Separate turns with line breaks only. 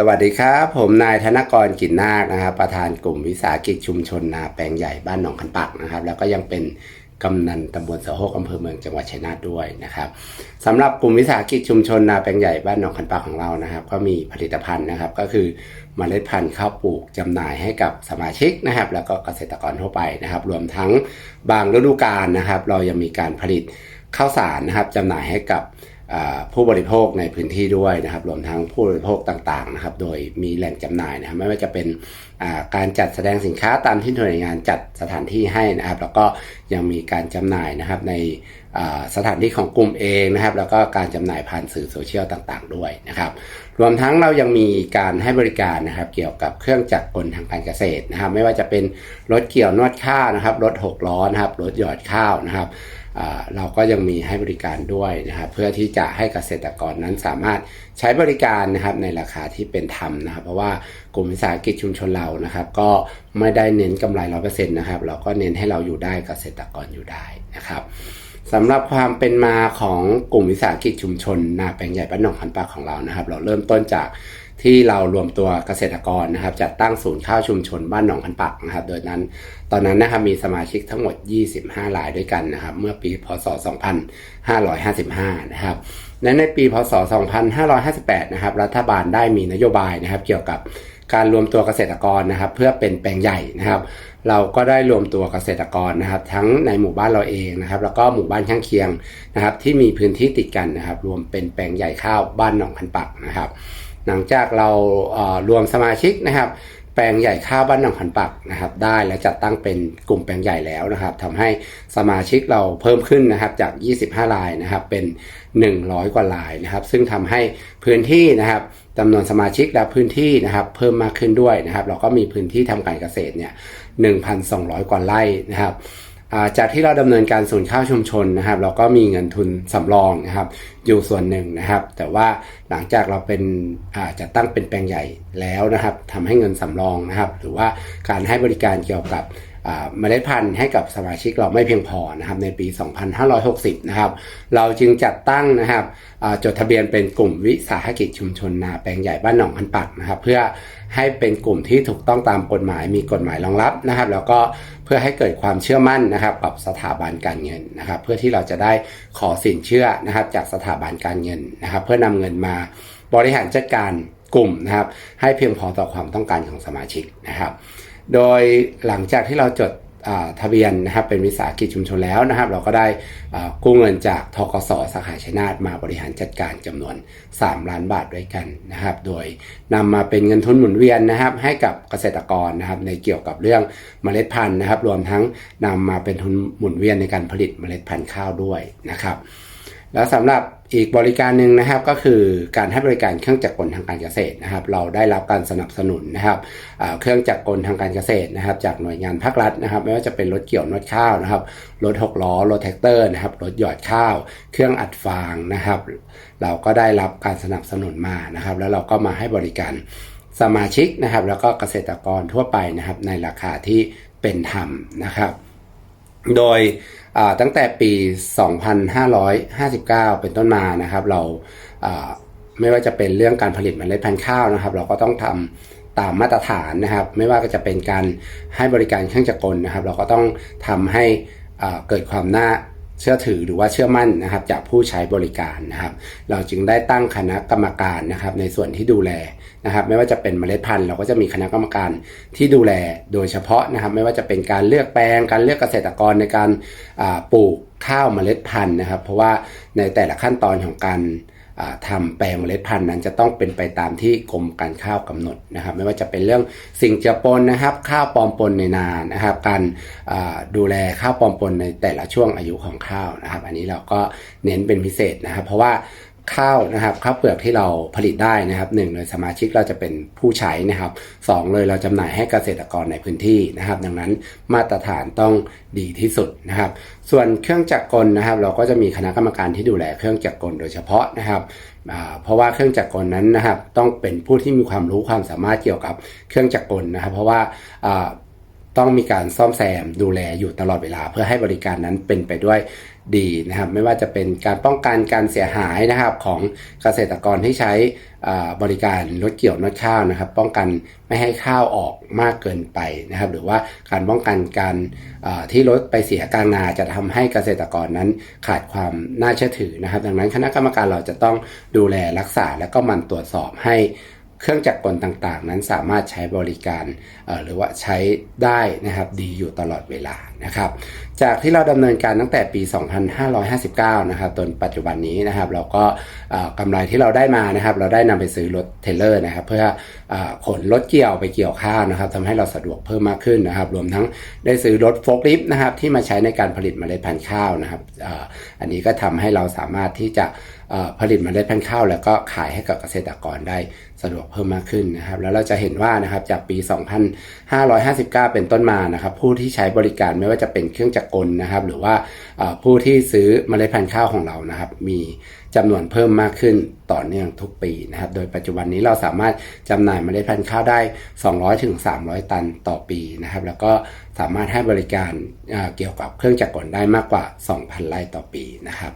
สวัสดีครับ ผมนายธนกรกินนาคนะครับ ประธานกลุ่มวิสาหกิจชุมชนนาแปลงใหญ่บ้านหนองคันปักนะครับ แล้วก็ยังเป็นกำนันตำบลสาโฮกอำเภอเมืองจังหวัดชัยนาทด้วยนะครับสำหรับกลุ่มวิสาหกิจชุมชนนาแปลงใหญ่บ้านหนองคันปักของเรานะครับ ก็มีผลิตภัณฑ์นะครับ ก็คือเมล็ดพันธุ์ข้าวปลูกจำหน่ายให้กับสมาชิกนะครับ แล้วก็เกษตรกรทั่วไปนะครับ รวมทั้งบางฤดูกาลนะครับ เรายังมีการผลิตข้าวสารนะครับจำหน่ายให้กับ ผู้บริโภคในพื้นที่ด้วยนะครับ รวมทั้งผู้บริโภคต่างๆนะครับ โดยมีแหล่งจำหน่ายนะครับไม่ว่าจะเป็นการจัดแสดงสินค้าตามที่หน่วยงานจัดสถานที่ให้นะครับ แล้วก็ยังมีการจำหน่ายนะครับในสถานที่ของกลุ่มเองนะครับ แล้วก็การจำหน่ายผ่านสื่อโซเชียลต่างๆ ด้วยนะครับ รวมทั้งเรายังมีการให้บริการนะครับ เกี่ยวกับเครื่องจักรกลทางการเกษตรนะครับ ไม่ว่าจะเป็นรถเกี่ยวนวดข้าวนะครับรถหกล้อนะครับรถหยอดข้าวนะครับ เราก็ยังมีให้บริการด้วยนะครับเพื่อที่จะให้เกษตรกรนั้นสามารถใช้บริการนะครับในราคาที่เป็นธรรมนะครับ เพราะว่ากลุ่มวิสาหกิจชุมชนเรานะครับ ก็ไม่ได้เน้นกำไรร้อเปอร์เซ็นต์นะครับ เราก็เน้นให้เราอยู่ได้เกษตรกรอยู่ได้นะครับสำหรับความเป็นมาของกลุ่มวิสาหกิจชุมชนนาแปลงใหญ่บ้านหนองคันปากของเรานะครับ เราเริ่มต้นจาก ที่เรารวมตัวเกษตรกรนะครับจัดตั้งศูนย์ข้าวชุมชนบ้านหนองคันปักนะครับ โดยนั้นตอนนั้นนะครับมีสมาชิกทั้งหมด 25รายด้วยกันนะครับ เมื่อปีพศ 2555 นะครับและในปีพศ 2558 นะครับ รัฐบาลได้มีนโยบายนะครับ เกี่ยวกับการรวมตัวเกษตรกรนะครับ เพื่อเป็นแปลงใหญ่นะครับ เราก็ได้รวมตัวเกษตรกรนะครับ ทั้งในหมู่บ้านเราเองนะครับ แล้วก็หมู่บ้านข้างเคียงนะครับ ที่มีพื้นที่ติดกันนะครับ รวมเป็นแปลงใหญ่ข้าวบ้านหนองคันปักนะครับ หลังจากเรารวมสมาชิกนะครับ แปลงใหญ่ข้าวบ้านหนองขันปักนะครับ ได้และจัดตั้งเป็นกลุ่มแปลงใหญ่แล้วนะครับทำให้สมาชิกเราเพิ่มขึ้นนะครับจาก 25 รายนะครับเป็น 100 กว่ารายนะครับ ซึ่งทำให้พื้นที่นะครับจำนวนสมาชิกและพื้นที่นะครับ เพิ่มมากขึ้นด้วยนะครับ เราก็มีพื้นที่ทำการเกษตรเนี่ย 1,200 กว่าไร่นะครับ จากที่เราดำเนินการศูนย์ข้าวชุมชนนะครับ เราก็มีเงินทุนสำรองนะครับ อยู่ส่วนหนึ่งนะครับ แต่ว่าหลังจากเราเป็นจัดตั้งเป็นแปลงใหญ่แล้วนะครับทำให้เงินสำรองนะครับ หรือว่าการให้บริการเกี่ยวกับ เมล็ดพันธุ์ให้กับสมาชิกเราไม่เพียงพอนะครับในปี 2560 นะครับ เราจึงจัดตั้งนะครับจดทะเบียนเป็นกลุ่มวิสาหกิจชุมชนนาแปลงใหญ่บ้านหนองคันปักนะครับ เพื่อให้เป็นกลุ่มที่ถูกต้องตามกฎหมายมีกฎหมายรองรับนะครับ แล้วก็เพื่อให้เกิดความเชื่อมั่นนะครับ กับสถาบันการเงินนะครับ เพื่อที่เราจะได้ขอสินเชื่อนะครับ จากสถาบันการเงินนะครับ เพื่อนำเงินมาบริหารจัดการกลุ่มนะครับ ให้เพียงพอต่อความต้องการของสมาชิกนะครับ โดยหลังจากที่เราจดทะเบียนนะครับเป็นวิสาหกิจชุมชนแล้วนะครับ เราก็ได้กู้เงินจากทกสสาขาชัยนาทมาบริหารจัดการจำนวน 3 ล้านบาทด้วยกันนะครับ โดยนำมาเป็นเงินทุนหมุนเวียนนะครับ ให้กับเกษตรกรนะครับในเกี่ยวกับเรื่องเมล็ดพันธุ์นะครับ รวมทั้งนำมาเป็นทุนหมุนเวียนในการผลิตเมล็ดพันธุ์ข้าวด้วยนะครับ แล้วสำหรับ อีกบริการหนึ่งนะครับก็คือการให้บริการเครื่องจักรกลทางการเกษตรนะครับ เราได้รับการสนับสนุนนะครับเครื่องจักรกลทางการเกษตรนะครับ จากหน่วยงานภาครัฐนะครับ ไม่ว่าจะเป็นรถเกี่ยวนวดข้าวนะครับรถหกล้อรถแท็กเตอร์นะครับรถหยอดข้าว เครื่องอัดฟางนะครับ เราก็ได้รับการสนับสนุนมานะครับ แล้วเราก็มาให้บริการสมาชิกนะครับ แล้วก็เกษตรกรทั่วไปนะครับ ในราคาที่เป็นธรรมนะครับ โดย ตั้งแต่ปี 2559 เป็นต้นมานะครับ เราไม่ว่าจะเป็นเรื่องการผลิตเมล็ดพันธุ์ข้าวนะครับ เราก็ต้องทำตามมาตรฐานนะครับ ไม่ว่าจะเป็นการให้บริการเครื่องจักรกลนะครับ เราก็ต้องทำให้เกิดความน่า เชื่อถือหรือว่าเชื่อมั่นนะครับ จากผู้ใช้บริการนะครับ เราจึงได้ตั้งคณะกรรมการนะครับ ในส่วนที่ดูแลนะครับ ไม่ว่าจะเป็นเมล็ดพันธุ์เราก็จะมีคณะกรรมการที่ดูแลโดยเฉพาะนะครับ ไม่ว่าจะเป็นการเลือกแปลง การเลือกเกษตรกรในการปลูกข้าวเมล็ดพันธุ์นะครับ เพราะว่าในแต่ละขั้นตอนของการ ทำทำแปลงเมล็ดพันธุ์นั้นจะต้องเป็นไปตามที่กรมการข้าวกำหนดนะครับ ไม่ว่าจะเป็นเรื่องสิ่งเจือปนนะครับ ข้าวปลอมปนในนานะครับ การดูแลข้าวปลอมปนในแต่ละช่วงอายุของข้าวนะครับ อันนี้เราก็เน้นเป็นพิเศษนะครับ เพราะว่า ข้าวนะครับข้าวเปลือกที่เราผลิตได้นะครับหนึ่งเลยสมาชิกเราจะเป็นผู้ใช้นะครับสองเลยเราจำหน่ายให้เกษตรกรในพื้นที่นะครับ ดังนั้นมาตรฐานต้องดีที่สุดนะครับ ส่วนเครื่องจักรกลนะครับ เราก็จะมีคณะกรรมการที่ดูแลเครื่องจักรกลโดยเฉพาะนะครับเพราะว่าเครื่องจักรกลนั้นนะครับ ต้องเป็นผู้ที่มีความรู้ความสามารถเกี่ยวกับเครื่องจักรกลนะครับ เพราะว่า ต้องมีการซ่อมแซมดูแลอยู่ตลอดเวลา เพื่อให้บริการนั้นเป็นไปด้วยดีนะครับ ไม่ว่าจะเป็นการป้องกันการเสียหายนะครับของเกษตรกรที่ใช้บริการรถเกี่ยวนดข้าวนะครับ ป้องกันไม่ให้ข้าวออกมากเกินไปนะครับ หรือว่าการป้องกันการที่รถไปเสียกลางนาจะทำให้เกษตรกรนั้นขาดความน่าเชื่อถือนะครับ ดังนั้นคณะกรรมการเราจะต้องดูแลรักษาและก็มันตรวจสอบให้ เครื่องจักรกลต่างๆ นั้นสามารถใช้บริการหรือว่าใช้ได้นะครับดีอยู่ตลอดเวลา นะครับ จากที่เราดำเนินการตั้งแต่ปี 2559 นะครับจนปัจจุบันนี้นะครับเราก็กำไรที่เราได้มานะครับ เราได้นำไปซื้อรถเทเลอร์นะครับ เพื่ออขนรถเกี่ยวไปเกี่ยวข้าวนะครับทำให้เราสะดวกเพิ่มมากขึ้นนะครับ รวมทั้งได้ซื้อรถโฟล์คลิฟต์นะครับที่มาใช้ในการผลิตเมล็ดพันธุ์ข้าวนะครับอ,อ,อันนี้ก็ทำให้เราสามารถที่จะผลิตเมล็ดพันธุ์ข้าวแล้วก็ขายให้กับเกษตรกรได้สะดวกเพิ่มมากขึ้นนะครับ แล้วเราจะเห็นว่านะครับจากปี 2559 เป็นต้นมานะครับ ผู้ที่ใช้บริการไม่ว่าจะเป็นเครื่องจักรกลนะครับ หรือว่าผู้ที่ซื้อเมล็ดพันธุ์ข้าวของเรานะครับ มีจำนวนเพิ่มมากขึ้นต่อเนื่องทุกปีนะครับ โดยปัจจุบันนี้เราสามารถจำหน่ายเมล็ดพันธุ์ข้าวได้ 200ถึง300 ตันต่อปีนะครับ แล้วก็สามารถให้บริการเกี่ยวกับเครื่องจักรกลได้มากกว่า 2,000ไร่ต่อปีนะครับ